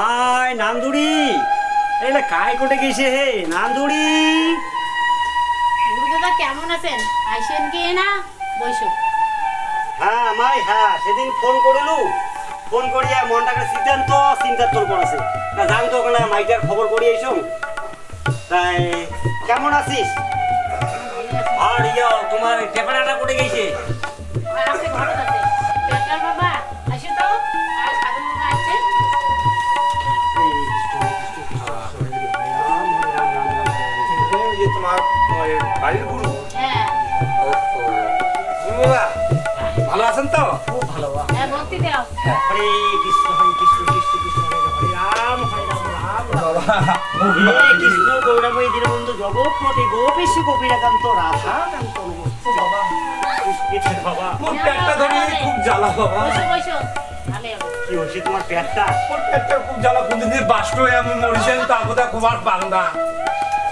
মায় নান্দুরি। এলে কায় কোটে গেছে হে নান্দুরি। গুরুদাদা কেমন আছেন? আইসেন কি না? বৈশু হ্যাঁ মাই হ্যাঁ সেদিন ফোন করিলু। ফোন করিয়া মনটাকে সিদ্ধান্ত চিন্তা তোর করেছে। তা যাম তো ওখানে মাইটার খবর করি এইসব তাই কেমন আছিস? আর ইয়া তোমার টেপাটাটা কোটে গেছে? কৃষ্ণ গৌরাময় দীনবন্ধু জগৎপতি গোপীশ গোপীরাকান্ত রাধা। কান্ত বাবা বাবা মোর পেটটা ধরে খুব জ্বালা বাবা বৈশু বৈশু ভালো হবে কি হচ্ছে তোমার পেটটা মোর পেটটা খুব জ্বালা কোনদিন বাষ্ট হয়ে আমি মরিছেন তা বোধহয় খুব আর পাং না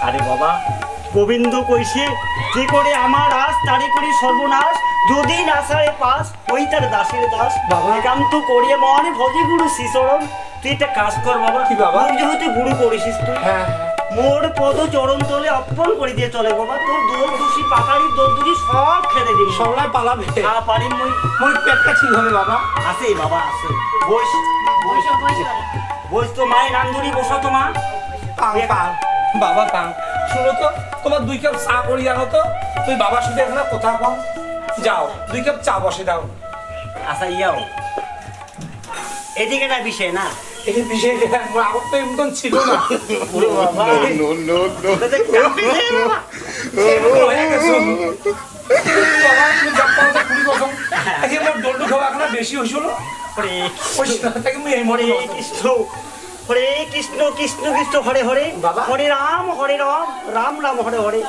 আরে বাবা গোবিন্দ কইছে যে করে আমার আস তারে করি সর্বনাশ? যদি নাসারে পাস ওই তার দাসের দাস। বাবা। একান্ত করিয়ে মনে ভজে গুরু শিশরম তুই একটা কাজ কর বাবা। কি বাবা? তুই যেহেতু গুরু করেছিস তুই। হ্যাঁ। মোর পদ চরণ তলে অর্পণ করে দিয়ে চলে বাবা। তোর দোর দোষী পাকারি দোর দোষী সব খেতে দিবি। সবাই পালাবে। খা পারি মই। মোর পেটটা ঠিক হবে বাবা। আছে বাবা আছে। বস। বৈশু বস তো মায়ের নান্দুরি বসো তো মা। পাং পাং বাবা পাং শুনো তো তোমার দুই কাপ চা করি জানো তো? তুই বাবার সাথে এখন কথা কম। যাও দুই কাপ চা বসে দাও। আচ্ছা ইয়াও। এদিকে না বিষয় না? এই বিষয়ে আগত তো এমন ছিল না। আমার খাওয়া এখন বেশি হয়েছিল। হরে কৃষ্ণ। হরে কৃষ্ণ। কৃষ্ণ কৃষ্ণ হরে হরে। হরে রাম হরে রাম রাম রাম হরে হরে।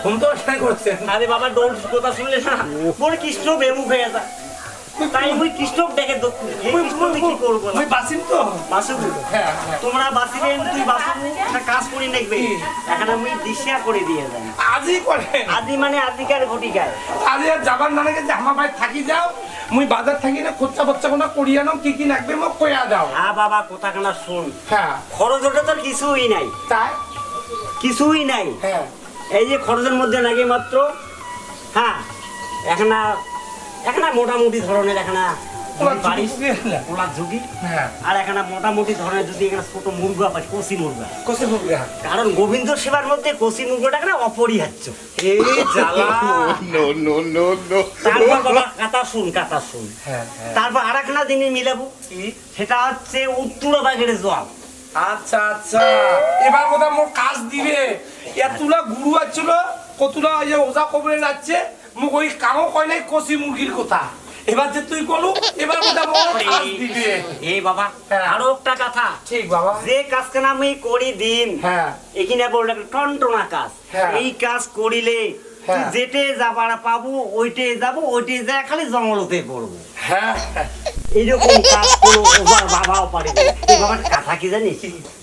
আরে বাবা ডোল কথা শুনলে না। কৃষ্ণ বেমুখ হয়ে যায়। তাই কি করব তো। হ্যাঁ হ্যাঁ। তোমরা তুই একটা কাজ করে দেখবে। কি? এখন দিশা করে দিয়ে যাই। আজই করেন আদি মানে আদিকার ঘটিকায়। আজ আর যাবার না লাগে যে আমার ভাই থাকি যাও। মুই বাজার থাকি না খরচা বচ্চা কোনো করিয়া নাও কি কি লাগবে মোক কইয়া দাও। হ্যাঁ বাবা কথাখানা শোন। হ্যাঁ। খরচ ওটা তোর কিছুই নাই। তাই? কিছুই নাই। হ্যাঁ। এই যে খরচের মধ্যে লাগে মাত্র হ্যাঁ এখানা এখানা মোটামুটি ধরনের এখানা কারণ গোবিন্দ সেবার মধ্যে কষি মুরগাটা অপরিহার্য। এই. তারপর বাবা কাতা শুন কাতা শুন। হ্যাঁ হ্যাঁ। তারপর আর একটা জিনিস মিলাবো। সেটা হচ্ছে উত্তর বাগের জল আচ্ছা আচ্ছা। এবার বোধহয় মোর কাজ দিবে। এতুলা গুরু আছিল কতুলা ওজা কবরে যাচ্ছে মোক ওই কামও কয় নাই মুরগির কথা। এবার যে তুই বলু এবার দিবে এই বাবা। আরও একটা কথা। ঠিক বাবা। যে কাজখানা আমি করি দিন হ্যাঁ এখানে বললে টনটনা কাজ। এই কাজ করিলে। যেটে যাবার পাবো ওইটে যাব ওইটে যা খালি জঙ্গলতে পড়ব হ্যাঁ এইরকম কাজ কোনো ওবার বাবাও পারে এই বাবার কথা কি জানিস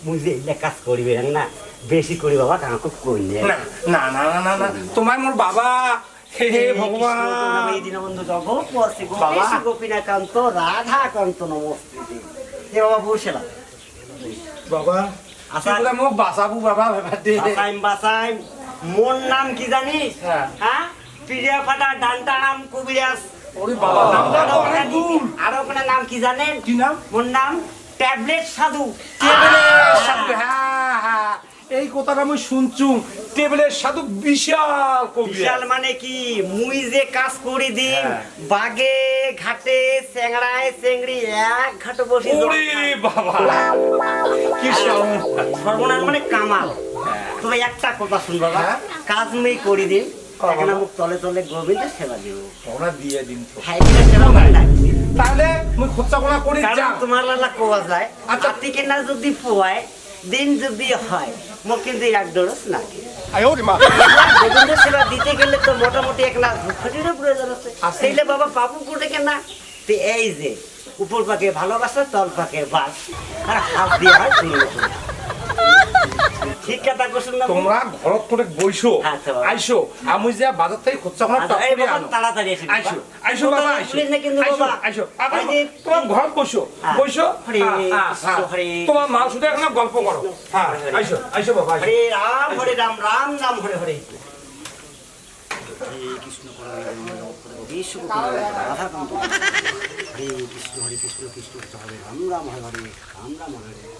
বুঝলে এগুলা কাজ করিবে না বেশি করি বাবা কাউকে কইলে না না না না না না। তোমায় মোর বাবা হে হে ভগবান! এই দীনবন্ধু জগৎপতি গোপীশ গোপীনাকান্ত রাধাকান্ত নমস্তে হে বাবা বসেলাম বাবা আচ্ছা। মোক? বাঁচাবো বাবা মোর নাম কি জানিস হ্যাঁ। পিড়িয়া ফাটা ডান্টা নাম কবিরাজ ওরে বাবা নামটা তো অনেক দূর। আর ওখানে নাম কি জানেন? কি নাম? মোর নাম ট্যাবলেট সাধু। হ্যাঁ। হ্যাঁ। এই কথাটা আমি শুনছু টেবিলের সাধু বিশাল বিশাল মানে কি মুই যে কাজ করে দিন হ্যাঁ। বাগে ঘাটে চেংড়ায় চেংড়ি এক ঘাটে বসে ওরে বাবা কি সর্বনাশ। মানে কামাল তবে একটা কথা শুন বাবা হ্যাঁ? কাজ মুই করি দিন। এখানে মুখ তলে তলে গোবিন্দ সেবা দিব ওরা দিয়ে দিন তো হ্যাঁ সেবা করে তাহলে মুই খরচা কোনা করি যা তোমার লালা কোয়া যায় আচ্ছা। আত্মিকে না যদি পোয়ায় দিন যদি হয় মক্কিন্দি এক ডোড়ো না সেবা দিতে গেলে তো মোটামুটি এক লাখ প্রয়োজন আছে। সেইলে বাবা পাবো কোটে কেনা। তো এই যে উপর পাকে ভালোবাসা তল পাকে বাস। আর হাত দিয়ে হয় শুনলাম তোমরা ঘরত করে বইসো আচ্ছা আইসো আমি যে বাজার থেকে আচ্ছা, তাড়াতাড়ি এসো, বাবা। না কিন্তু বাবা। আবার তোমার ঘর বসো। বসো হরে কৃষ্ণ। হরে তোমার মা শুধু এখন গল্প করো। হ্যাঁ হরে। হরে। আইসো আইসো বাবা আইসো। হরে রাম হরে রাম রাম রাম হরে হরে। হরে কৃষ্ণ বিষ্ণু রাধা কান্ত হরে কৃষ্ণ হরে কৃষ্ণ কৃষ্ণ কৃষ্ণ হরে রাম রাম হরে হরে রাম রাম হরে হরে।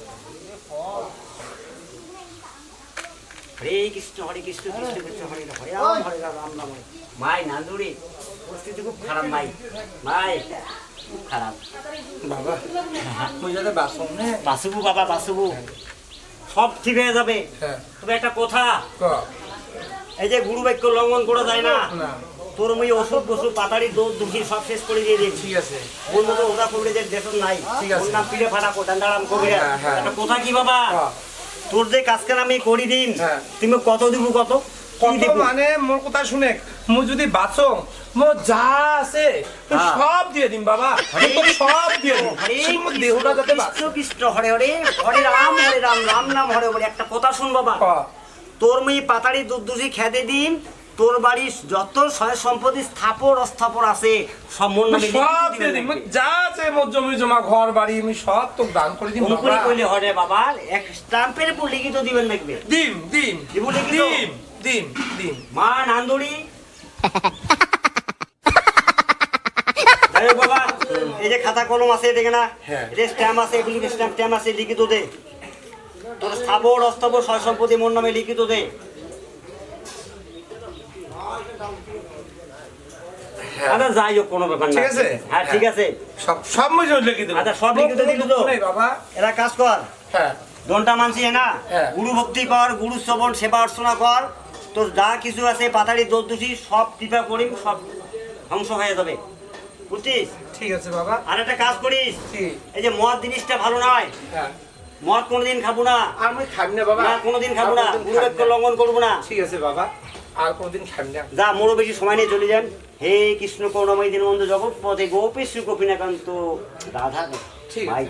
হরে কৃষ্ণ হরে কৃষ্ণ কৃষ্ণ কৃষ্ণ হরে হরে রাম হরে রাম রাম রাম। মাই নান্দুরি পরিস্থিতি খুব খারাপ মাই। মাই খুব খারাপ। বাবা বাসুবু বাবা বাসুবু। সব ঠিক হয়ে যাবে। হ্যাঁ। তবে একটা কথা। এই যে গুরু বাক্য লঙ্ঘন করা যায় না। তোর মই ওষুধ বসু পাতাড়ি দৌড় দুঃখী সব শেষ করে দিয়ে দিয়েছি। ঠিক আছে। ওর মতো ওরা করলে যে দেশ নাই। ঠিক আছে। নাম পিড়ে ফাটা কোটান দাঁড়াম কবিরা হ্যাঁ, হ্যাঁ। একটা কথা কি বাবা। তোর যে কাজকার আমি করি দিন হ্যাঁ। তুমি কত দিব কত? কত মানে মোর কথা শুনে মু যদি বাঁচো মো যা আছে হ্যাঁ। সব দিয়ে দিম বাবা। সব দিয়ে দিম। দেহটা যাতে কৃষ্ণ কৃষ্ণ হরে হরে হরে রাম হরে রাম রাম নাম হরে হরে একটা কথা শুন বাবা। তোর মই পাতাড়ি দুধ খেতে দিন তোর বাড়ির যত সয় সম্পত্তি স্থাপর অস্থাপর আছে সব মন নামে সব দিয়ে দিম যা আছে মোর জমি জমা ঘর বাড়ি আমি সব তো দান করে দিম অঙ্কুরে বাবা। কইলে হরে বাবা এক স্টাম্পের উপর লিখিত দিবেন মা নান্দুরি। যাই হোক বাবা এই যে খাতা কলম আছে দেখে না। হ্যাঁ। এটা স্ট্যাম্প আছে এগুলি স্ট্যাম্প ট্যাম্প আছে লিখিত দে। তোর স্থাবর অস্থাবর সয় সম্পত্তি মোর নামে লিখিত দে। আচ্ছা যাই হোক কোনো ব্যাপার ঠিক আছে? হ্যাঁ ঠিক আছে। সব সব মই লিখে দিলাম। আচ্ছা, সব লিখে তো? তো? বাবা। এরা কাজ কর। হ্যাঁ। দনটা মানছি না? হ্যাঁ। গুরু ভক্তি কর গুরু শ্রবণ সেবা অর্চনা কর। তোর যা কিছু আছে পাতাড়ি দোষী সব কৃপা করি সব ধ্বংস হয়ে যাবে। বুঝছিস? ঠিক আছে বাবা। আর একটা কাজ করিস। এই যে মদ জিনিসটা ভালো নয়। হ্যাঁ। মদ কোনোদিন খাব না। আর মই খাবি না বাবা। কোনোদিন খাব না। গুরু। লঙ্ঘন করব না। ঠিক আছে বাবা। আর কোনোদিন খাবি না। যা মোরও বেশি সময় নিয়ে চলে যান। হে কৃষ্ণ করুণাময় দিন বন্ধু জগৎ পথে শ্রী গোপীনাকান্ত রাধা ঠিক আছে, ভাই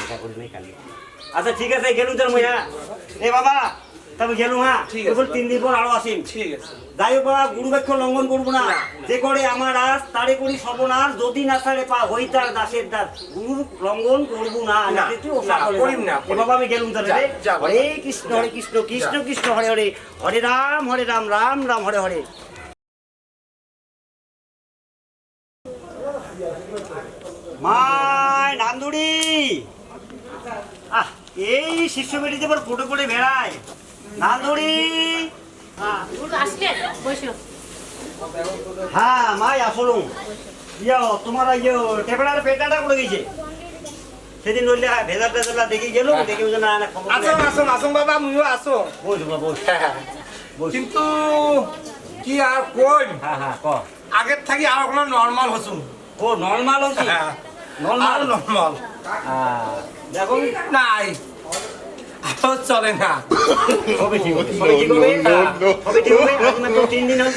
দেখা করি নাই কালি। আচ্ছা ঠিক আছে গেলু তোর মহিলা। এ বাবা তবে গেলু হ্যাঁ? ঠিক আছে, তিন দিন পর আরও আসিন ঠিক আছে। যাই হোক বাবা লঙ্ঘন করব না। যে করে আমার আজ তারে করি সর্বনাশ যদি না সারে পা হই তার দাসের দাস গুরু লঙ্ঘন করব না যা। বাবা আমি গেলুম তাহলে। যা। যা। হরে কৃষ্ণ হরে কৃষ্ণ কৃষ্ণ কৃষ্ণ হরে হরে। হরে রাম হরে রাম রাম রাম হরে হরে। মাই নান্দুরি! আহ এই শিষ্য বেটিতে পর ফটো করে বেড়ায়। নান্দুরি। আসলে বসো হ্যাঁ মাই আসলুম। ইয়ে তোমার ইয়ে টেপড়ার পেটাটা করে গেছে। সেদিন নইলে ভেজা টেজা দেখি গেল দেখি ওই না আসুন আসুন আসুন বাবা আমিও আসো বস বাবা, বস। হ্যাঁ কিন্তু কি আর কই? হ্যাঁ হ্যাঁ ক। আগের থাকি আর কোনো নর্মাল হসুন। ও নর্মাল হ্যাঁ। আর নর্মাল নর্মাল দেখো নাই। আর চলে না। হবে ঠিক হবে সবে হবে No, no, no. হবে ঠিক হবে আজ মাত্র তিন দিন হল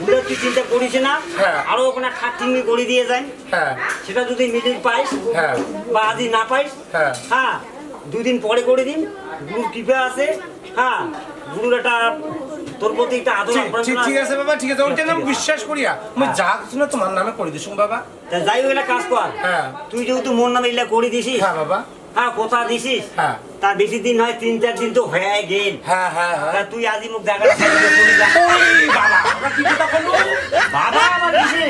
বুড়ো তুই চিন্তা করিস না। হ্যাঁ। আরও ওখানে খাটিং করে দিয়ে যান হ্যাঁ। সেটা যদি মিডিল পাইস হ্যাঁ। বা আদি না পাইস হ্যাঁ। হ্যাঁ দুই দিন পরে করে দিন। গুরুর কৃপা আছে। হ্যাঁ গুরুর একটা তোর প্রতি একটা আদর ঠিক আছে। বাবা ঠিক আছে। ওইটা আমি বিশ্বাস করিয়া। আমি যা কিছু না তোমার নামে করে দিছুম বাবা। যাই হোক কাজ কর। হ্যাঁ। তুই যেহেতু মন নামে ইলা করে দিছিস হ্যাঁ বাবা। হ্যাঁ কথা দিছিস? হ্যাঁ। তার বেশি দিন হয় তিন চার দিন তো হয়ে গেল। হ্যাঁ হ্যাঁ তা হ্যাঁ তুই মুখ দেখা বাবা আমরা কিসে?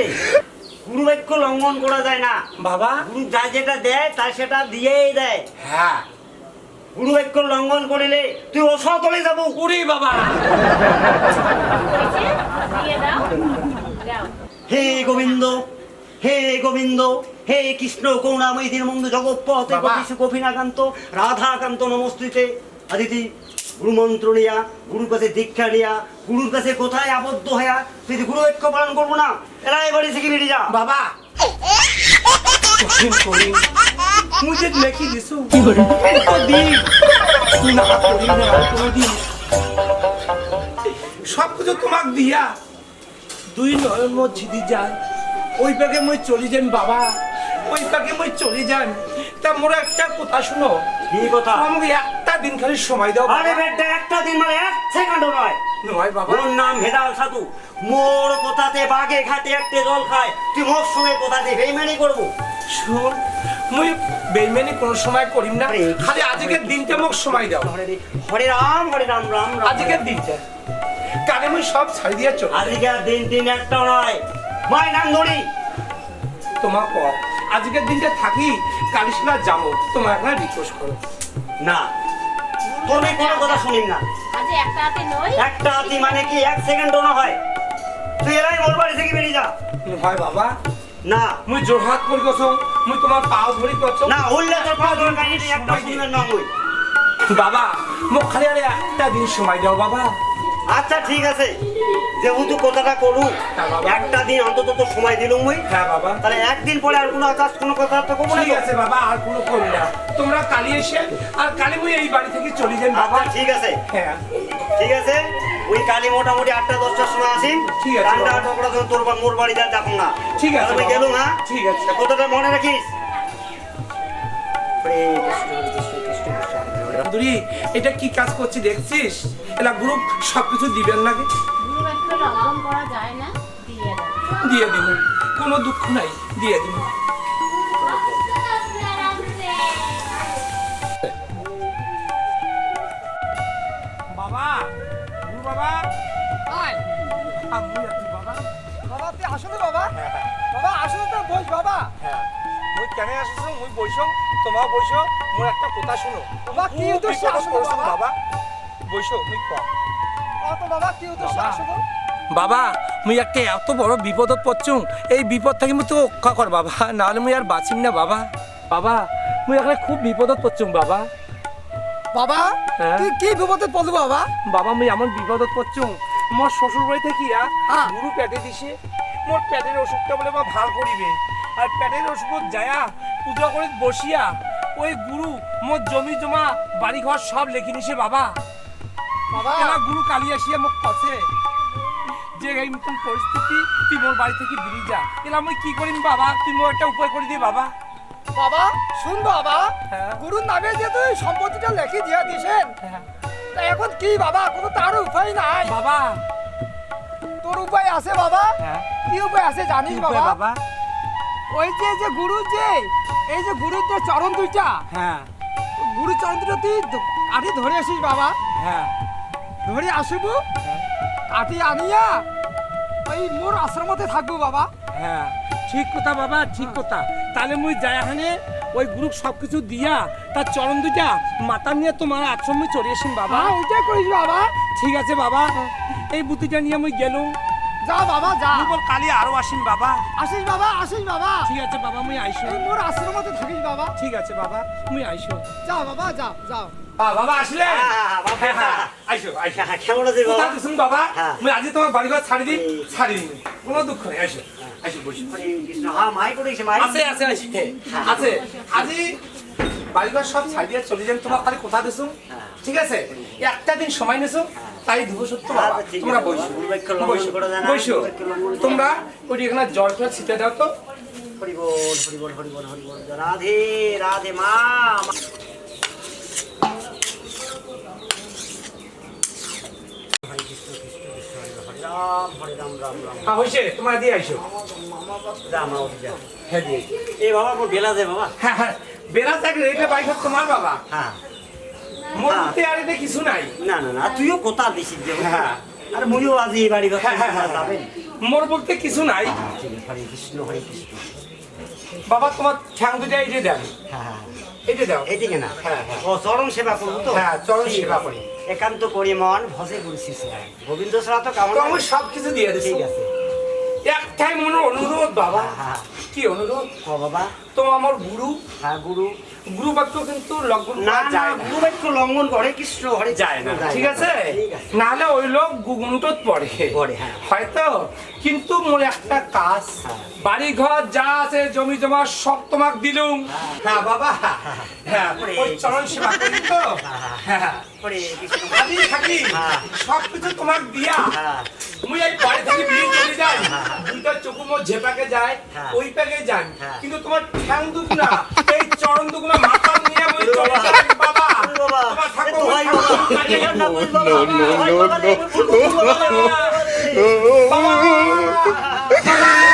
গুরু বাক্য লঙ্ঘন করা যায় না। বাবা? গুরু যা যেটা দেয় তার সেটা দিয়েই দেয়। হ্যাঁ। গুরু বাক্য লঙ্ঘন করিলে তুই অসতলে যাব। উড়ি বাবা। হে গোবিন্দ হে গোবিন্দ। হে কৃষ্ণ করুণাময় দীনবন্ধু জগৎপথ। গোপীশ গোপীনাকান্ত রাধাকান্ত নমস্তুতে। আদিতি গুরু মন্ত্র নিয়া গুরুর কাছে দীক্ষা নিয়া গুরুর কাছে কোথায় আবদ্ধ হইয়া তুই যদি গুরু ঐক্য পালন করব না এরা এবারে থেকে বেরিয়ে যা। বাবা। লেখি দিছু সব কিছু তোমাক দিয়া। দুই নয়ন মসজিদি যান ওই পাকে মই চলি যান বাবা। ওই পাকে মই চলি যান তা মোর একটা কথা শুনো। কি কথা? আমাকে একটা দিন খালি সময় দাও আরে। বেটা একটা দিন মানে এক সেকেন্ডও নয়। নয় বাবা। ওর নাম ভেদাল সাধু। মোর কথাতে বাগে ঘাটে একটা জল খায়। তুই মোর সঙ্গে কথাতে বেইমানি করব। শুন মুই বেইমানি কোন সময় করিম না। খালি আজকের দিনটা মোক সময় দাও। হরে রাম হরে রাম রাম আজকের দিনটা। কানে মুই সব ছাড়ি দিয়ে চল আজকের দিন দিন একটাও নয়। মাই নাম ধরি তোমার পর। আজকের দিনটা থাকি কালিশলা যাব। তোমার একটা রিকোয়েস্ট করো। না তুমি কোনো কথা শুনিম না। আজ একটা হাতে নই একটা হাতি মানে কি এক সেকেন্ডও না হয়? তুই এলাই মোর বাড়ি থেকে বেরিয়ে যা। হয় বাবা। না। মুই জোরহাত করি কছ মুই তোমার পাও ধরি কছ না হইলে তোর পা ধরে একটা শুনবেন না মুই। বাবা মোক খালি আরে একটা দিন সময় দাও বাবা। আচ্ছা ঠিক আছে। যেহেতু কথাটা করু হ্যাঁ, একটা দিন অন্তত তো সময় দিলুম হ্যাঁ বাবা। তাহলে একদিন পরে আর কোনো আকাশ কোনো কথা তো কমু ঠিক আছে বাবা আর কোনো করি না। তোমরা কালি এসে আর কালি মুই এই বাড়ি থেকে চলে যান বাবা। আচ্ছা ঠিক আছে। হ্যাঁ। ঠিক আছে? ওই কালি মোটামুটি আটটা দশটার সময় আসিম ঠিক আছে, রান্না বাবা। যখন তোর বা- মোর বাড়ি যা যাব না। ঠিক আছে, আমি। গেলুম হ্যাঁ? ঠিক আছে। কথাটা মনে রাখিস? বান্ধুরি এটা কি কাজ করছি দেখছিস? এলা গ্রুপ সবকিছু দিবেন নাকি? গুরু একটু লঙ্ঘন করা যায় না দিয়ে দিয়ে কোনো দুঃখ নাই দিয়ে দিন বাবা গুরু বাবা। আমি বাবা? বাবা তুই আসো তো বাবা? বাবা আসো তো বস বাবা। হ্যাঁ। মুই কেন আসছো মুই বইছো তোমাও বইছো মোর একটা কথা শুনো। বাবা, কি খুব উদ্দেশ্যে বিপদত পড়ছো বাবা? বাবা। বইছো মুই কম ও তো বাবা কি উদ্দেশ্য বাবা। আসো তো বাবা মুই একটা এত বড় বিপদত পড়ছুম এই বিপদ থেকে মুই তো রক্ষা কর বাবা। নাহলে মুই আর বাঁচিম না বাবা। বাবা মুই এখন খুব বিপদত পড়ছুম বাবা। বাবা? তুই কি বিপদে পড়লি বাবা? বাবা মুই এমন বিপদত পড়ছুম মোর শ্বশুর বাড়ি থেকে। গুরু পেটে দিছে। মোর পেটের অসুখটা বলে বা ভালো করিবে আর পেটের ওষুধ যায়া পূজা করে বসিয়া ওই গুরু মোর জমি জমা বাড়ি ঘর সব লেখি নিছে বাবা। বাবা। গুরু কালি আসিয়া মোক কছে যে এই মতন পরিস্থিতি তুই মোর বাড়ি থেকে বেরিয়ে যা। এলা মুই কি করিম বাবা? তুই মোর একটা উপায় করে দে বাবা। বাবা শুন বাবা হ্যাঁ। গুরুর নামে যে তুই সম্পত্তিটা লেখি দিয়া দিছেন তা এখন কি বাবা? কোনো তার উপায় নাই। বাবা। তোর উপায় আছে বাবা। হ্যাঁ। কি উপায় আছে জানিস বাবা? বাবা? ওই যে যে গুরুর যে এই যে গুরুর যে চরণ দুইটা হ্যাঁ। গুরুর চরণ দুটো তুই কাঠি ধরে আসিস বাবা। হ্যাঁ। ধরে আসিব কাঠি আনিয়া ওই মোর আশ্রমতে থাকব বাবা। হ্যাঁ। ঠিক কথা বাবা ঠিক কথা। তাহলে মুই যাই এখানে ওই গ্রুপ সবকিছু দিয়া তার চরণ দুইটা মাথা নিয়ে তোমার আশ্রমে চলে আসিন বাবা। হ্যাঁ ওইটাই করিস বাবা। ঠিক আছে বাবা। এই বুদ্ধিটা নিয়ে আমি গেলুম। যা বাবা যা। মুই কালি আরও আসিন বাবা। আসিস বাবা আসিস বাবা। ঠিক আছে বাবা মুই আইসো। এই মোর আশ্রমতে থাকিস বাবা। ঠিক আছে বাবা মুই আইসো। যা বাবা যা যাও বাবা আসলে? হ্যাঁ, হ্যাঁ, বাবা। হ্যাঁ, আইসো। আইসো কেমন আছিস বাবা? দিছুন বাবা। মুই আজি তোমার বাড়ি ঘর ছাড়ি দিই ছাড়ি দিই। কোনো দুঃখ নেই আইসো আইসো বসো। হ্যাঁ মাই করেছে মাই। আছে আছে আছে আছে। আজি সব ছাড়িয়ে চলে যান তোমার খালি কোথা দিছো ঠিক আছে? একটা দিন সময় নিছো তাই ধুবো সত্য আচ্ছা, তোমরা তোমরা ওই এখানে জল করে ছিটে দাও তো। বল বল বল বল রাধে রাধে মা হ্যাঁ তোমরা দিয়ে আইসো। হ্যাঁ এই বাবা বেলা বাবা। হ্যাঁ হ্যাঁ। বেড়া থাকলে এটা বাইক তোমার বাবা। হ্যাঁ। মোর। মধ্যে আর এটা কিছু নাই। না না না তুইও কথা দিছিস যে হ্যাঁ। আর মুইও আজি এই বাড়ি হ্যাঁ, হ্যাঁ, যাবেন। মোর বলতে কিছু নাই। হরে কৃষ্ণ হরে কৃষ্ণ। বাবা তোমার ঠ্যাং দুটা এই যে দেন। হ্যাঁ এই যে দাও। এইদিকে না। হ্যাঁ, হ্যাঁ। ও চরণ সেবা করব তো। হ্যাঁ, চরণ সেবা। করি। একান্ত করি মন ভসে করেছিস গোবিন্দ ছাড়া তো কামনা আমি সব কিছু দিয়ে দিচ্ছি ঠিক আছে। একটাই মনের অনুরোধ বাবা। কি অনুরোধ? বাবা? তো আমার গুরু। হ্যাঁ গুরু। গুরু বাক্য কিন্তু লগ্ন না না গুরু বাক্য লঙ্ঘন করে কৃষ্ণ হরে যায় না। ঠিক আছে? নাহলে ওই লোক গুগুনটত পড়ে। পড়ে, হ্যাঁ। হয়তো কিন্তু মোর একটা কাজ হ্যাঁ। বাড়ি ঘর যা আছে জমি জমা সব তোমাক দিলুম। হ্যাঁ বাবা। হ্যাঁ ওই চরণ সেবা করি তো। হ্যাঁ হরে থাকি হ্যাঁ। সব কিছু তোমাক দিয়া। এই বাড়ি থেকে বিয়ে চলে যাই। দুইটা ঝেপাকে যায়। ওই প্যাকে যান। কিন্তু তোমার ঠ্যাং দুখ না। চরণ দুগুলো মাথা নিয়ে ওই চরণ বাবা। তোমার ঠাকুর ভাই বাবা। বাবা।